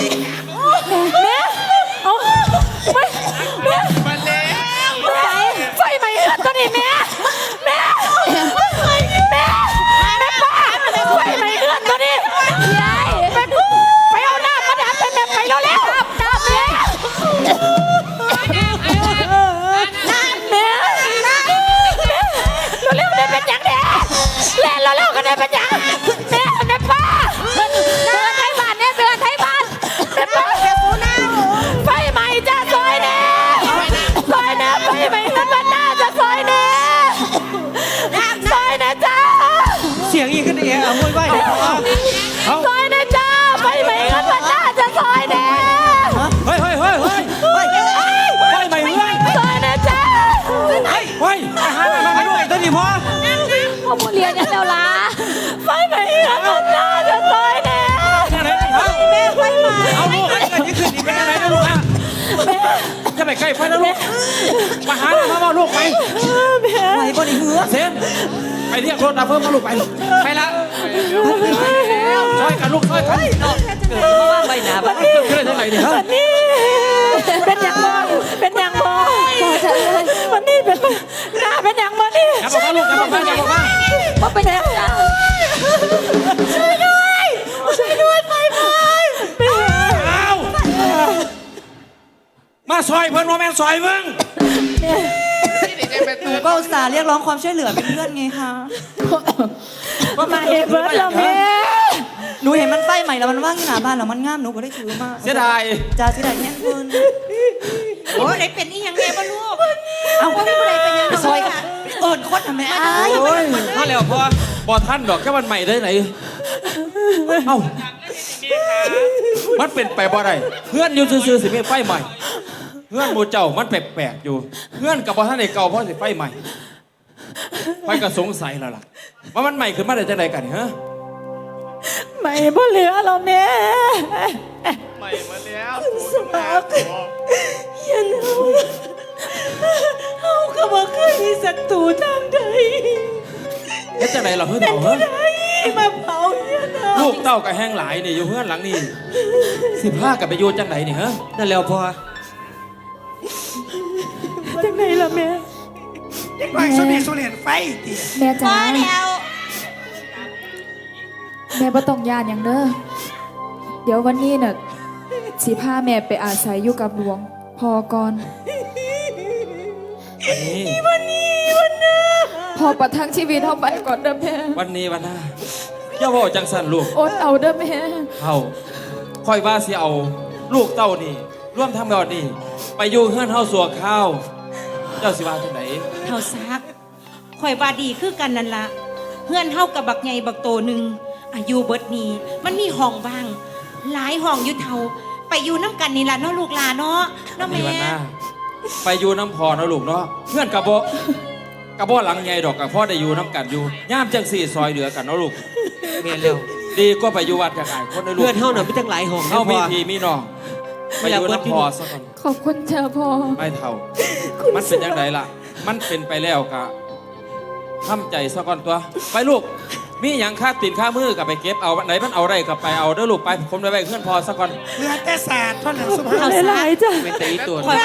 แนอีกเอามวยไหวเลยเอาเอาซอยนะจ้าไปไหมกันวันหน้าจะซอยแน่เฮ้ยเฮ้ยเฮ้ยเฮ้ยเฮ้ยเฮ้ยไม่เฮ้ยซอยนะจ้าเฮ้ยอาหารอะไรมาด้วยตัวนี้พอพ่อมูเรียนกันแล้วล่ะไปไหมกันวันหน้าจะซอยแน่ยังไงเอาแม่ไฟมาเอาลูกเกิดที่ขึ้นอีกเป็นยังไงนะลูกอะจะไปใกล้ไฟนะลูก มาหามาเอาลูกไปไหวบ่ได้เหือเซนไปเรียกรถดับเพลิงมาลูกไป ไปละ ช่วยกันลูกช่วยกันเกิดเพราะว่าใบหนาบ้านเกิดขึ้นได้ไหนเนี่ยวันนี้เป็นอย่างมอเป็นอย่างมอวันนี้เป็นหน้าเป็นอย่างมานี่อย่าบอกว่าลูกอย่าบอกว่าอย่าบอกว่าว่าเป็นอย่างช่วยด้วยช่วยด้วยไฟไหม้เอาซอยเพิ่นว่าแม่ซอยมึงที่เด็ก เป็นหนูก็อุตส่าห์เรียกร้องความช่วยเหลือเป็นเพื่อนไงคะว่ามาเอเบิร์ดแล้วแม่หนูเห็นมันไฟใหม่แล้วมันว่างอยู่หน้าบ้านแล้วมันงามหนูก็ได้ถือมาเสียดายจ้าเสียดายแน่คุณโอ้ยไหนเป็นนี่ยังไงบ้าลูกเอาว่าไม่เป็นไรเป็นยังไงซอยเอิญโคตรทำไมอ้ายโอ้ยมาแล้วพอบ่ท่านดอกแค่วันใหม่ได้ไหนเอ้ามันเป็นไปบ่ได้เพื่อนอยู่ซื่อๆสิมีไฟใหม่ เพื่อนหมู่เจ้ามันแปลกๆอยู่เพื่อนกับบ่ท่านได้เก่าเพราะสิไฟใหม่ไปก็สงสัยแล้วล่ะ ว่ามันใหม่ขึ้นมาได้จังไดกันฮะไม่บ่เหลือแล้วแม่ใหม่มาแล้วสมัครยันเอาเอาก็บ่เคยมีศัตรูทางใดเฮ็ดจังไดล่ะเพื่อนเอาฮะมาเผาเฮียนะลูกเต้าก็แห้งหลายนี่อยู่เพื่อนหลังนี่สิพากับไปอยู่จังไดนี่ฮะนั่นแล้วพอจัง ไหนล่ะแม่เด็กน้อยสุนีสุเรียนไฟติแม่พจ๋าอแล้วแม่บ่ต้องย่านอย่างเด้อเดี๋ยววันนี้น่ะสิพาแม่ไปอาศัยอยู่กับหลวงพอก่อนวันนี้พอประทังชีวิตเฮาไปก่อนเด้อแม่วันนี้วันหน้าอย่าเว่าจังสันลูกอดเอาเด้อแม่เอาค่อยว่าสิเอาลูกเต้านี่ร่วมทำแบบนี้ไปอยู่เฮือนเฮาสัวข้าว เจ้าสิว่าจังไหนเท่าซักข่อยว่าดีคือกันนั่นละเพื่อนเท่ากับบักไงบักโตหนึ่งอายุเบิดนี้มันมีห้องว่าง หลายห้องอยู่เท่า ไปอยู่น้ำกันนี่ล่ะเนาะลูกหลาเนาะเนาะมีแม่วันหน้าไปอยู่น้ำพอนะลูกเนาะเพื่อนกระโบกระโบหลังใหญ่ดอกกับพ่อได้อยู่น้ำกันอยู่ย่ามจังสี่ซอยเหลือกันเนาะลูกเมียนเร็วดีก็ไปอยู่วัดกับไอ้คนได้ลูกเพื่อนเฮาน่ะมีตั้งหลายห้องเฮามีพอพี่มีน้อง ไปอยู่น้ำพอสักคนขอบคุณเจ้าพ่อไม่เท่า มันเป็นยังไงล่ะ มันเป็นไปแล้วกะทำใจซะก่อนตัว ไปลูก มีอย่างค่าติดค่ามือกับไปเก็บเอาไหนมันเอาได้กับไปเอาเด้อลูกไปผมได้ไปเพื่อนพอซะก่อนเรือแต่ศาสตร์เท่านั้นสมภาเท่าพซัหลากยๆจ้ะเป็นตีตัวข่อย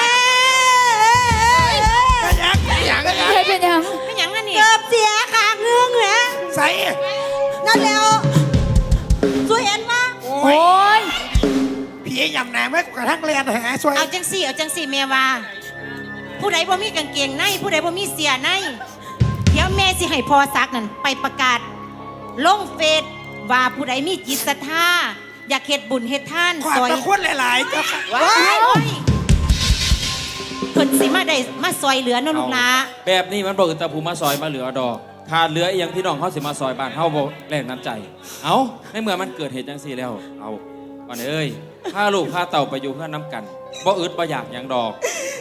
ยักษ์อย่างเฮ็ดเป็นหยังไม่หยังนั่นนี่เกือบเสียคางเงืองเลยใส่นั่นแล้วสวยเห็นว่าโอ้โอ้ยยผียำน้ำไว้กระทั่งเรียนหาช่วยเอาจังสี่เอาจังสี่แม่ว่า ผู้ใดบ่มีกางเกงในผู้ใดบ่มีเสียในเดี๋ยวแม่สิให้พอซักนั่นไปประกาศ ลงเฟซว่าผู้ใดมีจิตศรัทธาอยากเฮ็ดบุญเฮ็ดทานขวาซอยตะคุณหลายๆเจ้าค่ะว้ายเพิ่นสิมาได้มาซอยเหลือเนาะลูกหลาแบบนี้มันบอกตะภูมาซอยมาเหลือดอกขาดเหลืออีหยังพี่น้องเขาสิมาซอยบ้านเฮาบ่แรงน้ำใจ เอาในเมื่อมันเกิดเหตุจังซี่แล้วเอา ก่อนเอ้ยพาลูกพาเต่าไปอยู่เพื่อนน้ำกันบ่อึดบ่อยากหยังดอก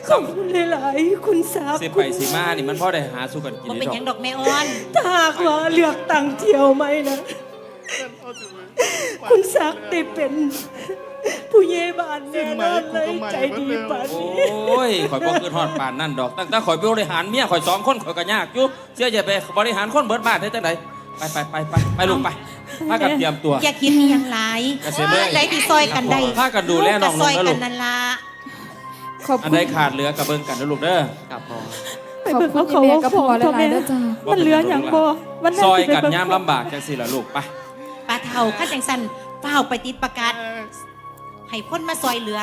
ขอบคุณหลายๆคุณสาวสิไปสิมานี่มันพ่อได้หาสู้กันกินบ่นี่เป็นดอหยังกดอกแม่อ้อน ถ้าหากว่าเลือกตั้งเที่ยวไหมนะ คุณศักดิ์ได้เป็น ผู้เยบานแน่นอนเลยใจดีปานโอนี้้ยข่อยบ่คือทอดปานนั่นดอก ตั้งแต่ข่อยไปบริหารเมียข่อยสองคนข่อยก็ยากอยู่เสียจะไปบริหารคนเบิดบ้านได้จังไดไปไปไปไปไปลูกไปห ถ้ากันเตรียมตัว อย่าคิดมีอย่างไรกระเสียเมื่อยได้ที่ซอยกันได้ถ้ากันดูแลน้องก็ซอยๆนะลูกักนนั่นละขอบอันคุณใดขาดเหลือกับเบิ่งกันนะลูกเด้อกับพอขอบคุณที่แม่กับพ่อหลายๆเด้อจ้า มันเหลืออย่างบ่วันนั้นซอยสิไปกันเบิ่งยามลำบากจังสิล่ะลูกไป ปลาเท่าขั้นจังสันเฝ้าวไปติดประกาศให้คนมาซอยเหลือ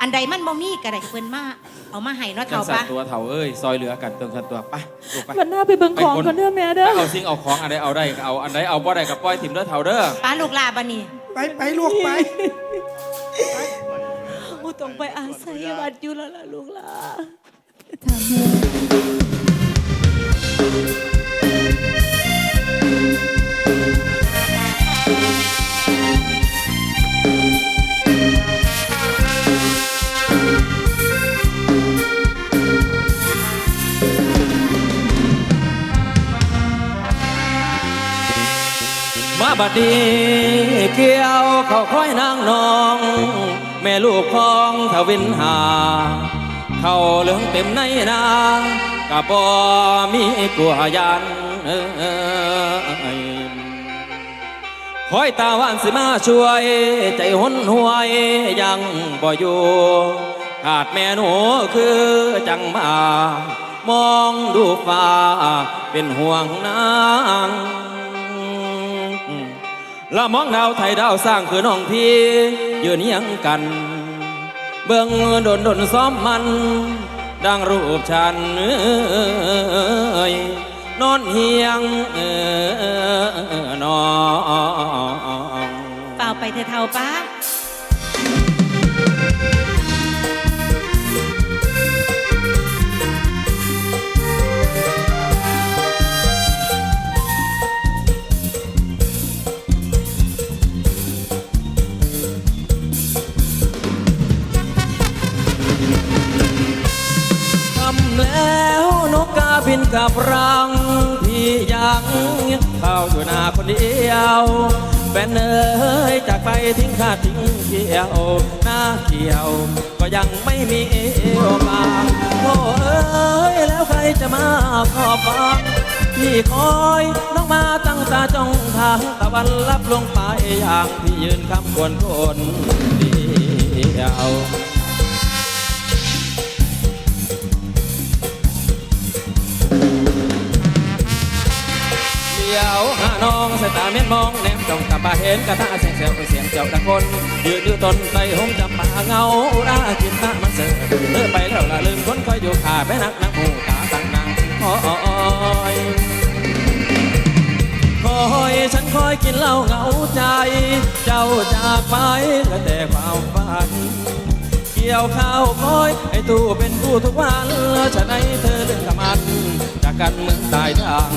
อันใดมันบ่มีก็ได้เพิ่นมาเอามาให้เนาะจังเท่าสันปะตัวเถ่าเอ้ยซอยเหลือกันเติมสันตัวไปลูกไป วันหน้าไปเบิ่งของก่อนเด้อแม่เด้อ เอาสิ่งเอาของอันใดเอาได้ก็เอาอันใดเอาบ่ได้ก็ปล่อยถิ่มเด้อเถ่าเด้อ ป้าลูกลาบันนี่ไปไปลูกไปโอ้ต้องไปอาศัยวัดอยู่แล้วล่ะลูกหล่ะทางแม่ม บัดนี้เกี่ยวเขาค่อยนางนอง แม่ลูกของทวินหา เขาเหลืองเต็มในนากะบอมีกัวยันเอ้ยคอยตาหวานสิมาช่วย ใจหนหวยยังบ่อยู่ขาดแม่หนูคือจังมา มองดูฟ้าเป็นห่วงนาง ละมองดาวไทยดาวสร้างคือน้องพี่ยืนเฮียงกัน เบิ่งดนดนซ้อมมัน ดังรูปฉันนอนเฮียงเออนองเฝ้าไปเธอเท่าป้าำแล้วนกกาบินกับรัง พี่ยังเข้าอยู่นาคนเดียวแฟนเอ้ยจากไปทิ้งข้าทิ้งเกี่ยวหน้าเกี่ยว ก็ยังไม่มีโอกาโอ้เอ้ยแล้วใครจะมาขอบฟังพี่คอยน้องมาตั้งตาจ้องทางตะวันลับลงไปอย่างพี่ยืนคำควรคนเดียว ยวหาน้องสายตาเม็ดมองแนมจ้องกลับมาเห็นกระทะเสียงเสียวเสียงเจ้าตะคนยืนอยู่ต้นไทรหงจำป่าเงาราจินตามันเสือเลิกไปแล้วละลืมคนคอยอยู่ขาไปนักนักหมูตาตั้งนางคอยคอยฉันคอยกินเหล้าเหงาใจ เจ้าจากไปเหลือแต่ความฝันเกี่ยวข้าวคอยไอ้ตู้เป็นผู้ทุกวันฉันให้เธอเป็นกำมันจากกันเหมือนตายทาง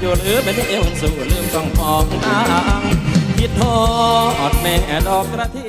อยู่หรือเป็นเอวสู่ลืมต้องพองนางคิดทอดแม่ดอกกระทิ